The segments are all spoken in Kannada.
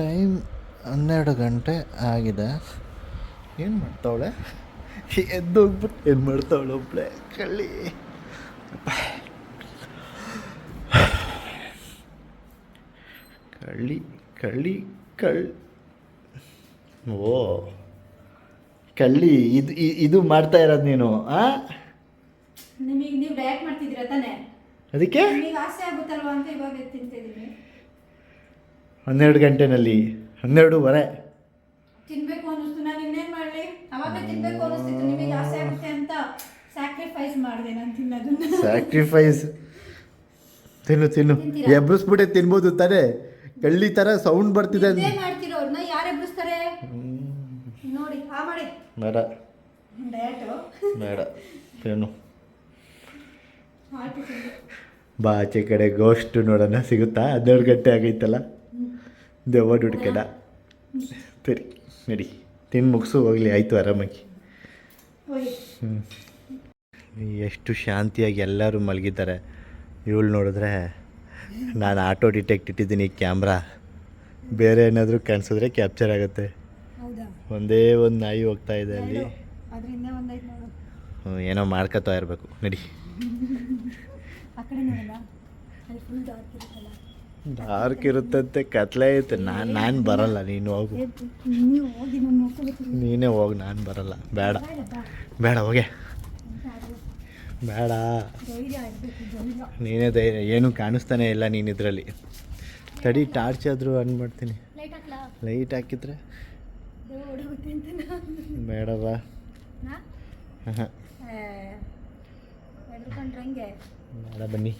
ಟೈಮ್ ಹನ್ನೆರಡು ಗಂಟೆ ಆಗಿದೆ. ಏನು ಮಾಡ್ತಾವಳೆ? ಎದ್ದು ಹೋಗ್ಬಿಟ್ಟು ಏನು ಮಾಡ್ತಾವಳೆ ಒಬ್ಳೆ? ಕಳ್ಳಿ. ಕಳ್ಳಿ ಕಳ್ಳಿ ಕಳ್. ಓ. ಕಳ್ಳಿ ಇದು ಇದು ಮಾಡ್ತಾ ಇರೋದು ನೀನು ಆ? ನಿಮಗೆ ನೀವು ಡಯಟ್ ಮಾಡ್ತಿದ್ದೀರಾ ತಾನೇ? ಅದಕ್ಕೆ? ನಿಮಗೆ ಆಸೆ ಆಗುತ್ತಲ್ವಾ ಅಂತ ಇವಾಗ ತಿಂತಿದ್ದೀನಿ ಹನ್ನೆರಡು ಗಂಟೆನಲ್ಲಿ ಹನ್ನೆರಡೂವರೆ. ತಿನ್ಬೇಕು ಅನ್ನಿಸ್ತು. ನಾನು ಇನ್ನೇನು ಮಾಡಲಿ? ಅವಾಗ ತಿನ್ಬೇಕು ಅನ್ನಿಸ್ತಿತ್ತು. ನಿಮಗೆ ಆಸೆ ಆಗುತ್ತೆ ಅಂತ ಸ್ಯಾಕ್ರಿಫೈಸ್ ಮಾಡಿದೆ ನಾನು ತಿನ್ನೋದನ್ನ. ಸ್ಯಾಕ್ರಿಫೈಸ್ ತಿನ್ನು ತಿನ್ನು? ಎಬ್ಬಿಸ್ಬಿಟ್ಟೆ ತಿನ್ಬೋದು ತಾನೇ. ಕಳ್ಳಿ ಥರ ಸೌಂಡ್ ಬರ್ತಿದೆ ಬಾಚೆ ಮಾಡ್ತಿರೋ ಅವ್ರನ್ನ? ಯಾರು ಎಬ್ಬಿಸ್ತಾರೆ ನೋಡಿ ಆ ಮಾಡಿ. ಬೇಡ. ಡಯಟು. ಬೇಡ. ತಿನ್ನು. ಆಯ್ತು ತಿಂದು. ಬಾ ಆಚೆ ಕಡೆ ಗೋಸ್ಟ್ ನೋಡೋಣ. ಸಿಗುತ್ತಾ? ಹನ್ನೆರಡು ಗಂಟೆ ಆಗೈತಲ್ಲ? ದೆವ್ವ ದುಡ್ಕೆಡ ಸರಿ ನಡಿ ತಿಂದು ಮುಗಿಸು ಹೋಗಲಿ ಆಯಿತು ಆರಾಮಾಗಿ ಎಷ್ಟು ಶಾಂತಿಯಾಗಿ ಎಲ್ಲರೂ ಮಲಗಿದ್ದಾರೆ. ಇವಳು ನೋಡಿದ್ರೆ ನಾನು ಆಟೋ ಡಿಟೆಕ್ಟ್ ಇಟ್ಟಿದ್ದೀನಿ ಕ್ಯಾಮ್ರಾ ಬೇರೆ ಏನಾದರೂ ಕಾಣಿಸಿದ್ರೆ ಕ್ಯಾಪ್ಚರ್ ಆಗುತ್ತೆ. ಹೌದಾ? ಒಂದೇ ಒಂದು ನಾಯಿ ಹೋಗ್ತಾ ಇದೆ ಅಲ್ಲಿ. ಏನೋ ಮಾಡ್ಕೊತಾ ಇರಬೇಕು. ನಡಿ. ಡಾರ್ಕ್ ಇರುತ್ತಂತೆ ಕತ್ಲೆ ಐತೆ. ನಾನು ನಾನು ಬರಲ್ಲ ನೀನು ಹೋಗು. ನಾನು ಹೋಗಿ ನಾನು ಬರಲ್ಲ. ಬೇಡ. ಬೇಡ ಹೋಗೆ. ಬೇಡ. ನೀನೇ ಧೈರ್ಯ ಏನೂ ಕಾಣಿಸ್ತಾನೆ ಇಲ್ಲ ನೀನು ಇದರಲ್ಲಿ ತಡಿ ಟಾರ್ಚ್ ಆದರೂ ಆನ್ ಮಾಡ್ತೀನಿ. ಲೈಟ್ ಹಾಕಿದ್ರೆ ಬೇಡವ? ಹಾಂ ಬೇಡ ಬನ್ನಿ.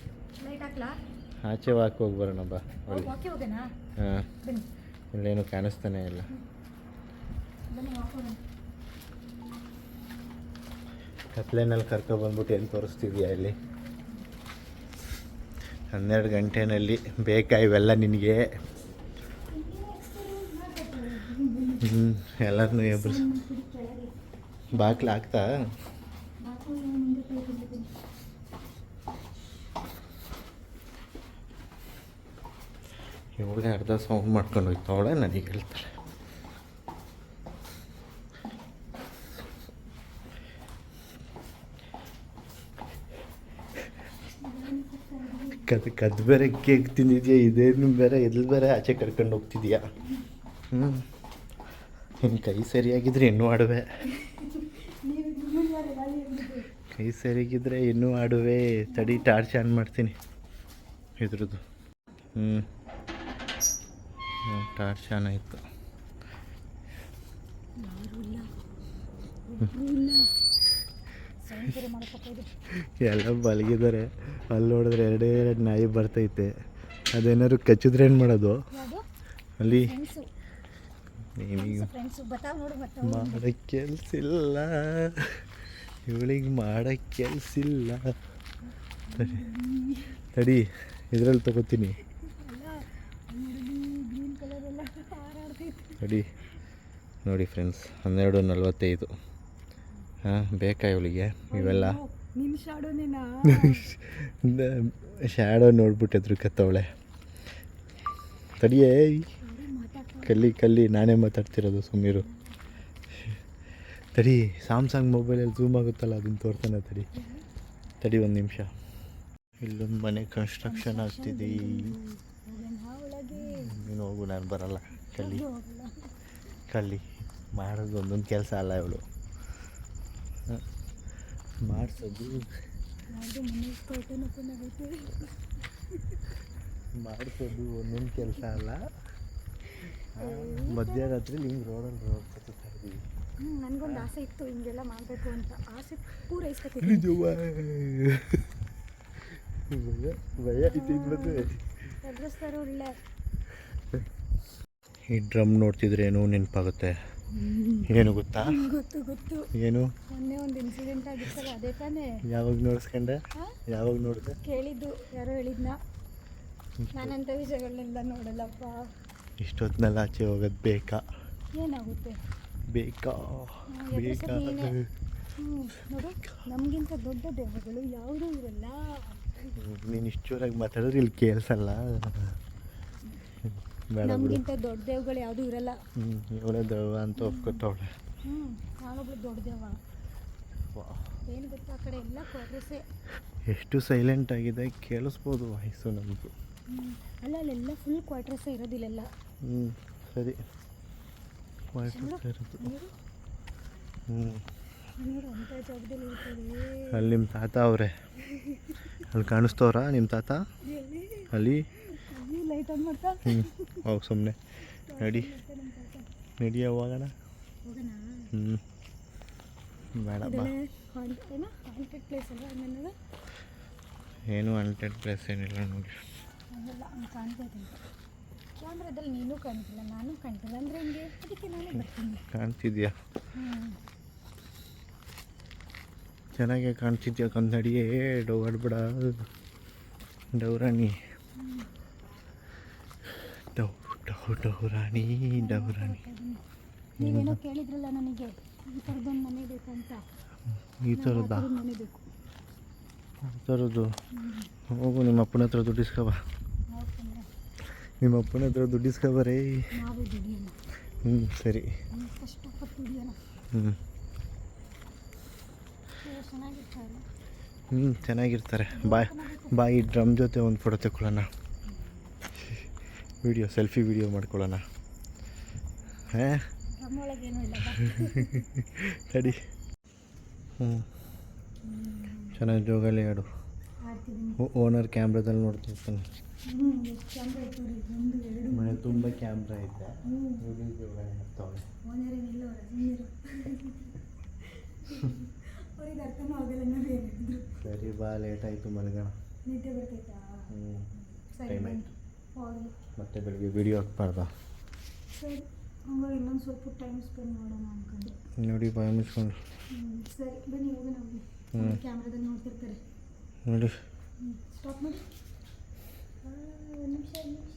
ಆಚೆ ವಾಕ್ ಹೋಗಿ ಬರೋಣ ಬಾ ಹೋಗೋಣ ಹಾಂ. ಇಲ್ಲೇನು ಕಾಣಿಸ್ತಾನೆ ಇಲ್ಲ. ಕತ್ಲೆನಲ್ಲಿ ಕರ್ಕೊಬಂದ್ಬಿಟ್ಟು ಏನು ತೋರಿಸ್ತಿದ್ಯಾ ಇಲ್ಲಿ? ಹನ್ನೆರಡು ಗಂಟೆನಲ್ಲಿ ಬೇಕಾ ಇವೆಲ್ಲ ನಿನಗೆ? ಹ್ಞೂ ಎಲ್ಲರನ್ನೂ ಎಬ್ರು ಬಾಕ್ಲು ಹಾಕ್ತಾ? ಇವಳೇ ಅರ್ಧ ಸೌಂಡ್ ಮಾಡ್ಕೊಂಡು ಹೋಗ್ತಾವಳೆ ನನಗೆ ಹೇಳ್ತಾಳೆ. ಕದ್ ಕದ್ ಬೇರೆ ಕೇಕ್ ತಿಂದಿದ್ಯಾ? ಇದೇನು ಬೇರೆ? ಎಲ್ಲಿ ಬೇರೆ ಆಚೆ ಕರ್ಕೊಂಡು ಹೋಗ್ತಿದ್ಯಾ? ಹ್ಞೂ ನಿನ್ನ ಕೈ ಸರಿಯಾಗಿದ್ರೆ ಇನ್ನೂ ಆಡುವೆ. ಕೈ ಸರಿಯಾಗಿದ್ರೆ ಇನ್ನೂ ಆಡುವೆ. ತಡಿ, ಟಾರ್ಚ್ ಆನ್ ಮಾಡ್ತೀನಿ ಇದ್ರದ್ದು. ಹ್ಞೂ ಟಾರ್ಚ್ ಆನ್ ಆಯಿತು. ಸೌಂದರ್ಯ ಮಾಡ್ಕೋಬೋದು ಎಲ್ಲ ಬಲಗಿದ್ದಾರೆ. ಅಲ್ಲಿ ನೋಡಿದ್ರೆ ಎರಡೇ ಎರಡು ನಾಯಿ ಬರ್ತೈತೆ. ಅದೇನಾದ್ರು ಕಚ್ಚಿದ್ರೆ ಏನು ಮಾಡೋದು? ಅಲ್ಲಿ ಮಾಡೋ ಕೆಲಸ ಇಲ್ಲ ಇವಳಿಗೆ ಮಾಡೋ ಕೆಲ್ಸಿಲ್ಲ. ತಡಿ ತಡಿ ಇದ್ರಲ್ಲಿ ತಗೋತೀನಿ. ತಡಿ ನೋಡಿ ಫ್ರೆಂಡ್ಸ್ ಹನ್ನೆರಡು ನಲ್ವತ್ತೈದು ಹಾಂ ಬೇಕಾ ಇವಳಿಗೆ ಇವೆಲ್ಲ ಶ್ಯಾಡೋ ಶ್ಯಾಡೋ ನೋಡ್ಬಿಟ್ಟಿದ್ರು ಕತ್ತವಳೆ ತಡಿಯೇ ಕಲ್ಲಿ ಕಲ್ಲಿ ನಾನೇ ಮಾತಾಡ್ತಿರೋದು ಸುಮ್ಮೀರು ತಡಿ ಸ್ಯಾಮ್ಸಂಗ್ ಮೊಬೈಲಲ್ಲಿ ಝೂಮ್ ಆಗುತ್ತಲ್ಲ ಅದನ್ನು ತೋರ್ತಾನೆ ತಡಿ ತಡಿ ಒಂದು ನಿಮಿಷ ಇಲ್ಲೊಂದು ಮನೆ ಕನ್ಸ್ಟ್ರಕ್ಷನ್ ಆಗ್ತಿದೆ ನೀನು ಹೋಗು ನಾನು ಬರಲ್ಲ ಕಲ್ಲಿ ಕಲ್ಲಿ ಮಾಡೋದು ಒಂದೊಂದು ಕೆಲಸ ಅಲ್ಲ ಇವಳು. ಮಾಡಿಸೋದು. ಮಾಡಿಸೋದು ಒಂದೊಂದು ಕೆಲಸ ಅಲ್ಲ. ಮಧ್ಯರಾತ್ರಿ ಹಿಂಗೆ ರೋಡಲ್ಲಿ ರೋಡ್ ಇದ್ದೀವಿ ನನಗೊಂದು ಆಸೆ ಇತ್ತು ಹಿಂಗೆಲ್ಲ ಮಾಡಬೇಕು ಅಂತ. ಆಸೆ ಪೂರೈಸ್ಕೊತೀನಿ. ಭಯ ಭಯ ಒಳ್ಳೆ ಈ ಡ್ರಮ್ ನೋಡ್ತಿದ್ರೆ ಏನು ನೆನಪಾಗುತ್ತೆ. ಏನು ಗೊತ್ತಾ? ಗೊತ್ತು ಗೊತ್ತು. ಏನು? ಮೊನ್ನೆ ಒಂದು ಇನ್ಸಿಡೆಂಟ್ ಆಗಿತ್ತಲ್ಲ ಅದೇ ತಾನೇ? ಯಾವಾಗ ನೋಡಿಸ್ಕೊಂಡೆ? ಯಾವಾಗ ನೋಡಿದೆ? ಕೇಳಿದ್ದು ಯಾರೋ ಹೇಳಿದ್ನ. ನಾನಂತ ವಿಷಯಗಳನ್ನೆಲ್ಲ ನೋಡಲ್ಲಪ್ಪ. ಇಷ್ಟೊತ್ತಿನಲ್ಲ ಆಚೆ ಹೋಗೋದು ಬೇಕಾ? ಏನಾಗುತ್ತೆ? ಬೇಕಾ? ಬೇಕಾ? ನೋಡು ನಮಗಿಂತ ದೊಡ್ಡ ದೇವಗಳು ಯಾವುದೂ ಇರಲ್ಲ. ನೀನು ಇಷ್ಟು ಜೋರಾಗಿ ಮಾತಾಡಿದ್ರೆ ಇಲ್ಲಿ ಕೇಳಿಸಲ್ಲ. ನಮಗಿಂತ ದೊಡ್ಡ ದೇವ್ಗಳು ಯಾವುದೂ ಇರಲ್ಲ. ಹ್ಞೂ ಇವಳೇ ದೆವ್ವ ಅಂತ ಒಪ್ಕೊತವಳೆ ಹ್ಞೂ ನಾನೊಬ್ಳು ದೊಡ್ಡ ದೇವ. ಏನು ಗೊತ್ತಾ ಆ ಕಡೆ ಎಲ್ಲ ಕೊರ್ರಸೆ. ಎಷ್ಟು ಸೈಲೆಂಟ್ ಆಗಿದೆ ಕೇಳಿಸ್ಬೋದು ವಾಯ್ಸು ನಮಗೂ. ಅಲ್ಲ ಅಲ್ಲೆಲ್ಲ ಫುಲ್ ಕ್ವಾರ್ಟರ್ಸೇ ಇರೋದಿಲ್ಲೆಲ್ಲ ಹ್ಞೂ ಸರಿ. ಕ್ವಾರ್ಟರ್ಸ್ ಇರೋದು. ಹ್ಞೂ ಅಲ್ಲಿ ನಿಮ್ಮ ತಾತ ಅವರೇ. ಅಲ್ಲಿ ಕಾಣಿಸ್ತವ್ರಾ ನಿಮ್ಮ ತಾತ? ಅಲ್ಲಿ? ಹ್ಞೂ ಹೋಗಿ ಸುಮ್ಮನೆ ನಡಿ. ನಡಿಯ ಹೋಗೋಣ. ಹ್ಞೂ ಬೇಡ ಬಾ. ಇದೆಲ್ಲ ಹಾಂಟ್ ಏನೋ? ಅನ್ಟೆಡ್ ಪ್ಲೇಸ್ ಏನಿಲ್ಲ ನೋಡಿ. ಕ್ಯಾಮ್ರಾದಲ್ಲಿ ನೀನು ಕಾಣ್ತಿಲ್ಲ ನಾನು ಕಾಣ್ತಿಲ್ಲ. ಅಂದರೆ ಹಿಂಗೆ ಅದಕ್ಕೆ ನಾನೇ ಬರ್ತೀನಿ. ಕಾಣ್ತಿದ್ಯಾ? ಚೆನ್ನಾಗೆ ಕಾಣ್ತಿದ್ಯಾ ಕನ್ನಡಿಯೇ? ಡೌರಾಣಿ. ಡೌ ಡೌ ಡೌರಾಣಿ ಡೌರಾಣಿ. ನೀವೇನೋ ಕೇಳಿದ್ರಲ್ಲ ನನಗೆ ಈ ಥರದ್ದೊಂದು ಮನೆ ಅಂತ. ಈ ಥರದ ಥರದ್ದು? ಮನೆ ಬೇಕು. ಈ ಥರದ್ದು? ಹೋಗು ನಿಮ್ಮ ಅಪ್ಪನ ಹತ್ರ ದುಡ್ಡು ಇಸ್ಕೊಬ ನಿಮ್ಮ ಅಪ್ಪನ ಹತ್ರ ದುಡ್ಡು ಇಸ್ಕೊಬರೇ ಹ್ಞೂ ಸರಿ. ಹ್ಞೂ ಹ್ಞೂ ಚೆನ್ನಾಗಿರ್ತಾರೆ. ಬಾಯ್ ಬಾಯಿ ಡ್ರಮ್ ಜೊತೆ ಒಂದು ಫೋಟೋ ತೆಕ್ಕೊಳ್ಳೋಣ. ವಿಡಿಯೋ, ಸೆಲ್ಫಿ ವಿಡಿಯೋ ಮಾಡ್ಕೊಳ್ಳೋಣ. ಹಾಂ. ತಡಿ. ಹ್ಞೂ ಚೆನ್ನಾಗಿ ಜೋಗಾಲಿ ಆಡು. ಓನರ್ ಕ್ಯಾಮ್ರಾದಲ್ಲಿ ನೋಡ್ತಿರ್ತಾನೆ. ಮನೆ ತುಂಬ ಕ್ಯಾಮ್ರಾ ಐತೆ ಸರಿ, ಬಾ ಲೇಟ್ ಆಯಿತು ಮಲಗೋಣ. ಹ್ಞೂ ಸರಿ ಟೈಮ್ ಆಯಿತು. ಹೋಗಲಿ ಮತ್ತೆ ಬೆಳಿಗ್ಗೆ ವಿಡಿಯೋ ಹಾಕ್ಬಾರ್ದಾ? ಸರಿ. ಹಂಗಾಗಿ ಇನ್ನೊಂದು ಸ್ವಲ್ಪ ಟೈಮ್ ಸ್ಪೆಂಡ್ ಮಾಡೋಣ ಅನ್ಕೊಂಡೆ. ನೋಡಿ ಬಾಯ್ ಮುಚ್ಕೊಂಡು. ಹ್ಞೂ ಸರಿ. ಬನ್ನಿ ಹೋಗೋಣ ಹೋಗಿ. ಹ್ಮ್. ಕ್ಯಾಮ್ರಾದಲ್ಲಿ ನೋಡ್ತಿರ್ತಾರೆ. ನೋಡಿ. ಸ್ಟಾಪ್ ಮಾಡಿ. ನಿಮಿಷ ನಿಮಿಷ.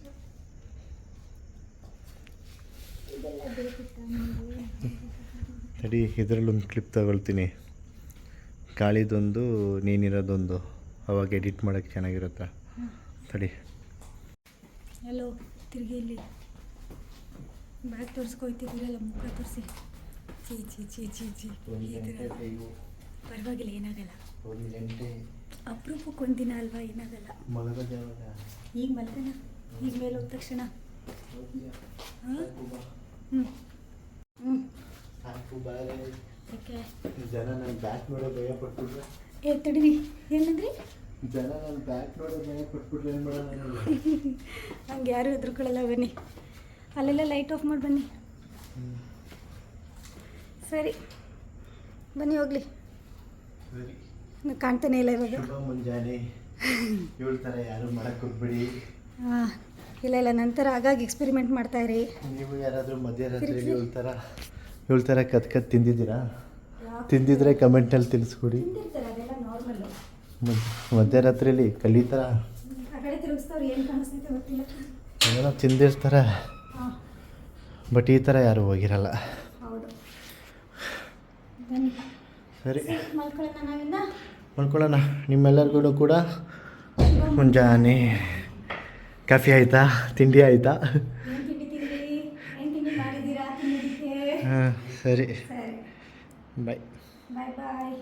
ಇದೆಲ್ಲ ಬೇಕಿತ್ತ ನಿಮಗೆ? ತಡಿ ಇದರಲ್ಲೊಂದು ಕ್ಲಿಪ್ ತಗೊಳ್ತೀನಿ. ಗಾಳಿದೊಂದು ನೀನಿರೋದೊಂದು. ಅವಾಗ ಎಡಿಟ್ ಮಾಡೋಕ್ಕೆ ಚೆನ್ನಾಗಿರುತ್ತೆ? ತಡಿ. ಹಲೋ ತಿರುಗಿ ಇಲ್ಲಿ. ಬ್ಯಾಗ್ ತೋರಿಸ್ಕೊಯ್ತಿದ್ದೀರಲ್ಲ ಮುಖ ತೋರಿಸಿ. ಚಿ ಚಿ ಚಿ ಚಿ ಚಿ ಪರವಾಗಿಲ್ಲ ಏನಾಗಲ್ಲ. ಅಪರೂಪಕ್ಕೆ ಒಂದಿನ ಅಲ್ವಾ ಏನಾಗಲ್ಲ. ಈಗ ಮಲ್ಗೋಣ? ಈಗ ಮೇಲೆ ಹೋದ ತಕ್ಷಣ. ಹ್ಞೂ ಹ್ಞೂ ಜನ ನನ್ನ ಬ್ಯಾಕ್ ನೋಡೋ ಭಯ ಪಡ್ತಿದ್ರೆ ಏ ತಡಿರಿ. ಏನಂದ್ರಿ? ಜನ ನನ್ನ ಬ್ಯಾಕ್ ನೋಡೋದು ಭಯ ಪಟ್ಬಿಟ್ರೆ ಏನು ಮಾಡೋಣ ಹಂಗೆ ಯಾರು ಹೆದರ್ಕೊಳ್ಳಲ್ಲ ಬನ್ನಿ. ಅಲ್ಲೆಲ್ಲ ಲೈಟ್ ಆಫ್ ಮಾಡಿ ಬನ್ನಿ. ಸರಿ. ಬನ್ನಿ ಹೋಗ್ಲಿ. ಸರಿ. ಕಾಣ್ತಾನೆ ಇಲ್ಲ ಇರೋದು ಶುಭ ಮುಂಜಾನೆ. ಇವಳ ಥರ ಯಾರು ಮಾಡಕ್ಕೆ ಹೋಗ್ಬಿಡಿ. ಹಾಂ ಇಲ್ಲ ಇಲ್ಲ ನಂತರ ಆಗಾಗ ಎಕ್ಸ್ಪೆರಿಮೆಂಟ್ ಮಾಡ್ತಾ ಇರಿ. ನೀವು ಯಾರಾದರೂ ಮಧ್ಯರಾತ್ರಿ ಇವಳ ಥರ ಇವಳ ಥರ ಕತ್ ಕತ್ ತಿಂದಿದ್ದೀರಾ ತಿಂದಿದ್ರೆ ಕಮೆಂಟಲ್ಲಿ ತಿಳಿಸ್ಕೊಡಿ. ಮಧ್ಯ- ಮಧ್ಯರಾತ್ರಿಯಲ್ಲಿ ಕಲಿ ಥರ ಆ ಕಡೆ ಏನು ತಿಂದಿರ್ತಾರೆ. ಬಟ್ ಈ ಥರ ಯಾರು ಹೋಗಿರಲ್ಲ. ಸರಿ. ಮಲ್ಕೊಳ್ಳೋಣ ಮಾಡ್ಕೊಳ್ಳೋಣ ನಿಮ್ಮೆಲ್ಲರಿಗೂ ಕೂಡ ಮುಂಜಾನೆ ಕಾಫಿ ಆಯಿತಾ? ತಿಂಡಿ ಆಯಿತಾ? ಹಾಂ ಸರಿ. ಸರಿ. ಬಾಯ್ ಬಾಯ್ ಬಾಯ್